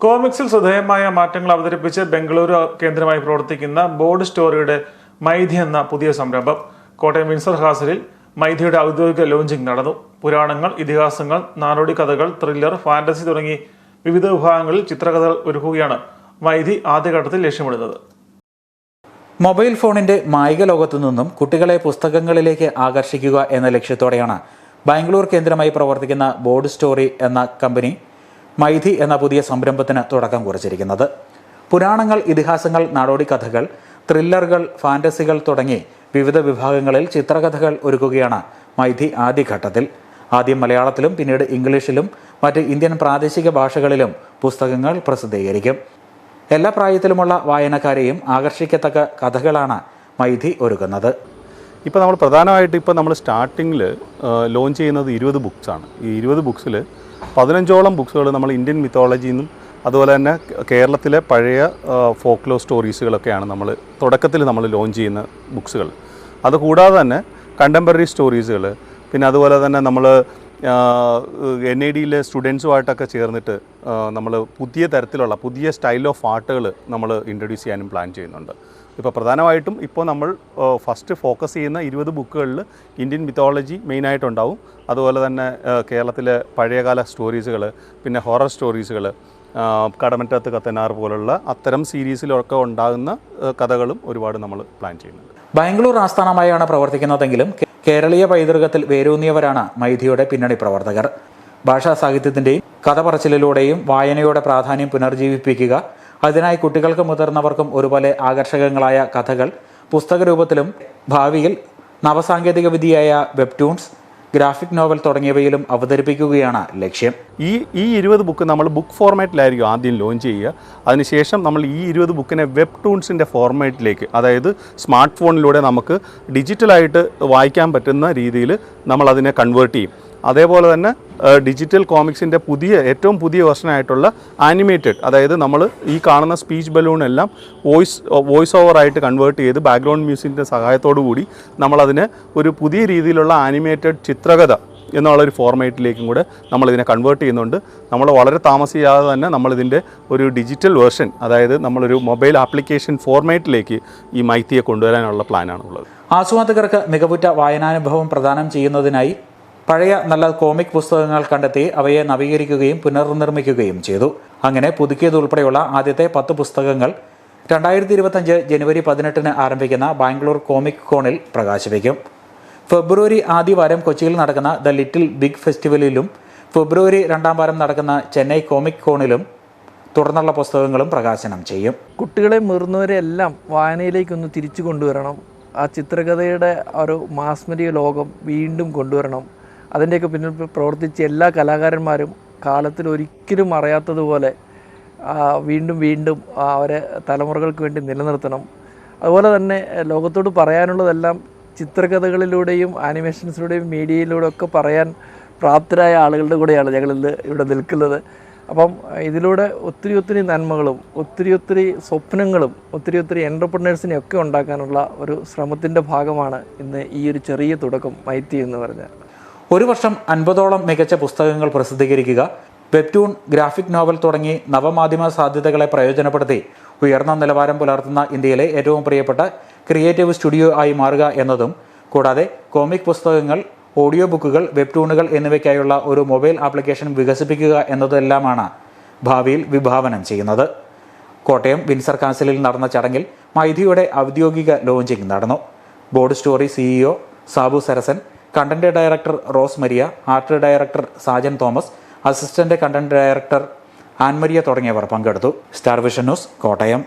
കോമിക്സിൽ ശ്രദ്ധേയമായ മാറ്റങ്ങൾ അവതരിപ്പിച്ച് ബംഗളൂരു കേന്ദ്രമായി പ്രവർത്തിക്കുന്ന ബോർഡ് സ്റ്റോറിയുടെ മൈഥി എന്ന പുതിയ സംരംഭം. കോട്ടയം വിൻസർ ഹാസലിൽ മൈഥിയുടെ ഔദ്യോഗിക ലോഞ്ചിംഗ് നടന്നു. പുരാണങ്ങൾ ഇതിഹാസങ്ങൾ നാടോടി കഥകൾ ത്രില്ലർ ഫാന്റസി തുടങ്ങി വിവിധ വിഭാഗങ്ങളിൽ ചിത്രകഥകൾ ഒരുക്കുകയാണ് മൈഥി ആദ്യഘട്ടത്തിൽ ലക്ഷ്യമിടുന്നത്. മൊബൈൽ ഫോണിന്റെ മായിക ലോകത്തു നിന്നും കുട്ടികളെ പുസ്തകങ്ങളിലേക്ക് ആകർഷിക്കുക എന്ന ലക്ഷ്യത്തോടെയാണ് ബാംഗ്ലൂർ കേന്ദ്രമായി പ്രവർത്തിക്കുന്ന ബോർഡ് സ്റ്റോറി എന്ന കമ്പനി മൈഥി എന്ന പുതിയ സംരംഭത്തിന് തുടക്കം കുറിച്ചിരിക്കുന്നത്. പുരാണങ്ങൾ ഇതിഹാസങ്ങൾ നാടോടി കഥകൾ ത്രില്ലറുകൾ ഫാന്റസികൾ തുടങ്ങി വിവിധ വിഭാഗങ്ങളിൽ ചിത്രകഥകൾ ഒരുക്കുകയാണ് മൈഥി ആദ്യഘട്ടത്തിൽ. ആദ്യം മലയാളത്തിലും പിന്നീട് ഇംഗ്ലീഷിലും മറ്റ് ഇന്ത്യൻ പ്രാദേശിക ഭാഷകളിലും പുസ്തകങ്ങൾ പ്രസിദ്ധീകരിക്കും. എല്ലാ പ്രായത്തിലുമുള്ള വായനക്കാരെയും ആകർഷിക്കത്തക്ക കഥകളാണ് മൈഥി ഒരുക്കുന്നത്. ഇപ്പോൾ നമ്മൾ പ്രധാനമായിട്ട് ഇപ്പോൾ നമ്മൾ സ്റ്റാർട്ടിങ്ങിൽ ലോഞ്ച് ചെയ്യുന്നത് ഇരുപത് ബുക്സാണ് ഈ ഇരുപത് ബുക്സിൽ പതിനഞ്ചോളം ബുക്സുകൾ നമ്മൾ ഇന്ത്യൻ മിത്തോളജിയിൽ നിന്നും അതുപോലെ തന്നെ കേരളത്തിലെ പഴയ ഫോക്ലോ സ്റ്റോറീസുകളൊക്കെയാണ് നമ്മൾ തുടക്കത്തിൽ നമ്മൾ ലോഞ്ച് ചെയ്യുന്ന ബുക്സുകൾ അതുകൂടാതെ തന്നെ കണ്ടംപററി സ്റ്റോറീസുകൾ പിന്നെ അതുപോലെ തന്നെ നമ്മൾ എൻ ഐ ഡിയിലെ സ്റ്റുഡൻസുമായിട്ടൊക്കെ ചേർന്നിട്ട് നമ്മൾ പുതിയ തരത്തിലുള്ള പുതിയ സ്റ്റൈൽ ഓഫ് ആർട്ടുകൾ നമ്മൾ ഇൻട്രൊഡ്യൂസ് ചെയ്യാനും പ്ലാൻ ചെയ്യുന്നുണ്ട്. ഇപ്പോൾ പ്രധാനമായിട്ടും ഇപ്പോൾ നമ്മൾ ഫസ്റ്റ് ഫോക്കസ് ചെയ്യുന്ന ഇരുപത് ബുക്കുകളിൽ ഇന്ത്യൻ മിത്തോളജി മെയിനായിട്ടുണ്ടാവും അതുപോലെ തന്നെ കേരളത്തിലെ പഴയകാല സ്റ്റോറീസുകൾ പിന്നെ ഹൊറർ സ്റ്റോറീസുകൾ കടമറ്റത്ത് കത്തനാർ പോലുള്ള അത്തരം സീരീസിലൊക്കെ ഉണ്ടാകുന്ന കഥകളും ഒരുപാട് നമ്മൾ പ്ലാൻ ചെയ്യുന്നുണ്ട്. ബാംഗ്ലൂർ ആസ്ഥാനമായാണ് പ്രവർത്തിക്കുന്നതെങ്കിലും കേരളീയ പൈതൃകത്തിൽ വേരൂന്നിയവരാണ് മൈഥിയുടെ പിന്നണി പ്രവർത്തകർ. ഭാഷാ സാഹിത്യത്തിന്റെയും കഥ പറച്ചിലൂടെയും വായനയുടെ പ്രാധാന്യം പുനർജീവിപ്പിക്കുക അതിനായി കുട്ടികൾക്കും മുതിർന്നവർക്കും ഒരുപോലെ ആകർഷകങ്ങളായ കഥകൾ പുസ്തക രൂപത്തിലും ഭാവിയിൽ നവസാങ്കേതിക വിദ്യയായ വെബ്ടൂൺസ് ഗ്രാഫിക് നോവൽ തുടങ്ങിയവയിലും അവതരിപ്പിക്കുകയാണ് ലക്ഷ്യം. ഈ ഈ ഇരുപത് ബുക്ക് നമ്മൾ ബുക്ക് ഫോർമാറ്റിലായിരിക്കും ആദ്യം ലോഞ്ച് ചെയ്യുക. അതിനുശേഷം നമ്മൾ ഈ ഇരുപത് ബുക്കിനെ വെബ് ടൂൺസിന്റെ ഫോർമാറ്റിലേക്ക് അതായത് സ്മാർട്ട് ഫോണിലൂടെ നമുക്ക് ഡിജിറ്റലായിട്ട് വായിക്കാൻ പറ്റുന്ന രീതിയിൽ നമ്മൾ അതിനെ കൺവേർട്ട് ചെയ്യും. അതേപോലെ തന്നെ ഡിജിറ്റൽ കോമിക്സിന്റെ പുതിയ ഏറ്റവും പുതിയ വെർഷനായിട്ടുള്ള ആനിമേറ്റഡ് അതായത് നമ്മൾ ഈ കാണുന്ന സ്പീച്ച് ബലൂൺ എല്ലാം വോയിസ് വോയിസ് ഓവർ ആയിട്ട് കൺവേർട്ട് ചെയ്ത് ബാക്ക്ഗ്രൗണ്ട് മ്യൂസിക്കിന്റെ സഹായത്തോടു കൂടി നമ്മളതിനെ ഒരു പുതിയ രീതിയിലുള്ള ആനിമേറ്റഡ് ചിത്രകഥ എന്നുള്ളൊരു ഫോർമാറ്റിലേക്കും കൂടെ നമ്മളിതിനെ കൺവേർട്ട് ചെയ്യുന്നുണ്ട്. നമ്മൾ വളരെ താമസിയാതെ തന്നെ നമ്മളിതിന്റെ ഒരു ഡിജിറ്റൽ വേർഷൻ അതായത് നമ്മളൊരു മൊബൈൽ ആപ്ലിക്കേഷൻ ഫോർമാറ്റിലേക്ക് ഈ മൈത്തിയെ കൊണ്ടുവരാനുള്ള പ്ലാനാണുള്ളത് ആസ്വാദകർക്ക് മികവുറ്റ വായനാനുഭവം പ്രദാനം ചെയ്യുന്നതിനായി പഴയ നല്ല കോമിക് പുസ്തകങ്ങൾ കണ്ടെത്തി അവയെ നവീകരിക്കുകയും പുനർനിർമ്മിക്കുകയും ചെയ്തു. അങ്ങനെ പുതുക്കിയതുൾപ്പെടെയുള്ള ആദ്യത്തെ പത്ത് പുസ്തകങ്ങൾ രണ്ടായിരത്തി ഇരുപത്തഞ്ച് ജനുവരി പതിനെട്ടിന് ആരംഭിക്കുന്ന ബാംഗ്ലൂർ കോമിക് കോണിൽ പ്രകാശിപ്പിക്കും. ഫെബ്രുവരി ആദ്യ വാരം കൊച്ചിയിൽ നടക്കുന്ന ദ ലിറ്റിൽ ബിഗ് ഫെസ്റ്റിവലിലും ഫെബ്രുവരി രണ്ടാം വാരം നടക്കുന്ന ചെന്നൈ കോമിക് കോണിലും തുടർന്നുള്ള പുസ്തകങ്ങളും പ്രകാശനം ചെയ്യും. കുട്ടികളെ മുതിർന്നവരെ എല്ലാം വായനയിലേക്കൊന്ന് തിരിച്ചു കൊണ്ടുവരണം. ആ ചിത്രകഥയുടെ ഒരു മാസ്മരിക ലോകം വീണ്ടും കൊണ്ടുവരണം. അതിന്റെയൊക്കെ പിന്നിൽ പ്രവർത്തിച്ച എല്ലാ കലാകാരന്മാരും കാലത്തിൽ ഒരിക്കലും അറിയാത്തതുപോലെ വീണ്ടും വീണ്ടും അവരെ തലമുറകൾക്ക് വേണ്ടി നിലനിർത്തണം. അതുപോലെ തന്നെ ലോകത്തോട് പറയാനുള്ളതെല്ലാം ചിത്രകഥകളിലൂടെയും ആനിമേഷൻസിലൂടെയും മീഡിയയിലൂടെ ഒക്കെ പറയാൻ പ്രാപ്തരായ ആളുകളുടെ കൂടെയാണ് ഞങ്ങൾ ഇന്ന് ഇവിടെ നിൽക്കുന്നത്. അപ്പം ഇതിലൂടെ ഒത്തിരി ഒത്തിരി നന്മകളും ഒത്തിരി ഒത്തിരി സ്വപ്നങ്ങളും ഒത്തിരി ഒത്തിരി എന്റർപ്രണേഴ്സിനെ ഒക്കെ ഉണ്ടാക്കാനുള്ള ഒരു ശ്രമത്തിന്റെ ഭാഗമാണ് ഇന്ന് ഈ ഒരു ചെറിയ തുടക്കം മൈത്തി എന്ന് പറഞ്ഞാൽ. ഒരു വർഷം അൻപതോളം മികച്ച പുസ്തകങ്ങൾ പ്രസിദ്ധീകരിക്കുക വെബ്റ്റൂൺ ഗ്രാഫിക് നോവൽ തുടങ്ങി നവമാധ്യമ സാധ്യതകളെ പ്രയോജനപ്പെടുത്തി ഉയർന്ന നിലവാരം പുലർത്തുന്ന ഇന്ത്യയിലെ ഏറ്റവും പ്രിയപ്പെട്ട ക്രിയേറ്റീവ് സ്റ്റുഡിയോ ആയി മാറുക എന്നതും കൂടാതെ കോമിക് പുസ്തകങ്ങൾ ഓഡിയോ ബുക്കുകൾ വെബ്റ്റൂണുകൾ എന്നിവയ്ക്കായുള്ള ഒരു മൊബൈൽ ആപ്ലിക്കേഷൻ വികസിപ്പിക്കുക എന്നതെല്ലാമാണ് ഭാവിയിൽ വിഭാവനം ചെയ്യുന്നത്. കോട്ടയം വിൻസർ കാസിലിൽ നടന്ന ചടങ്ങിൽ മൈഥിയുടെ ഔദ്യോഗിക ലോഞ്ചിംഗ് നടന്നു. Board story CEO Sabu Sarasan content director Rose Maria art director Sajan Thomas assistant content director Annmaria തുടങ്ങിയവർ പങ്കെടുത്തു. Star vision news Kottayam.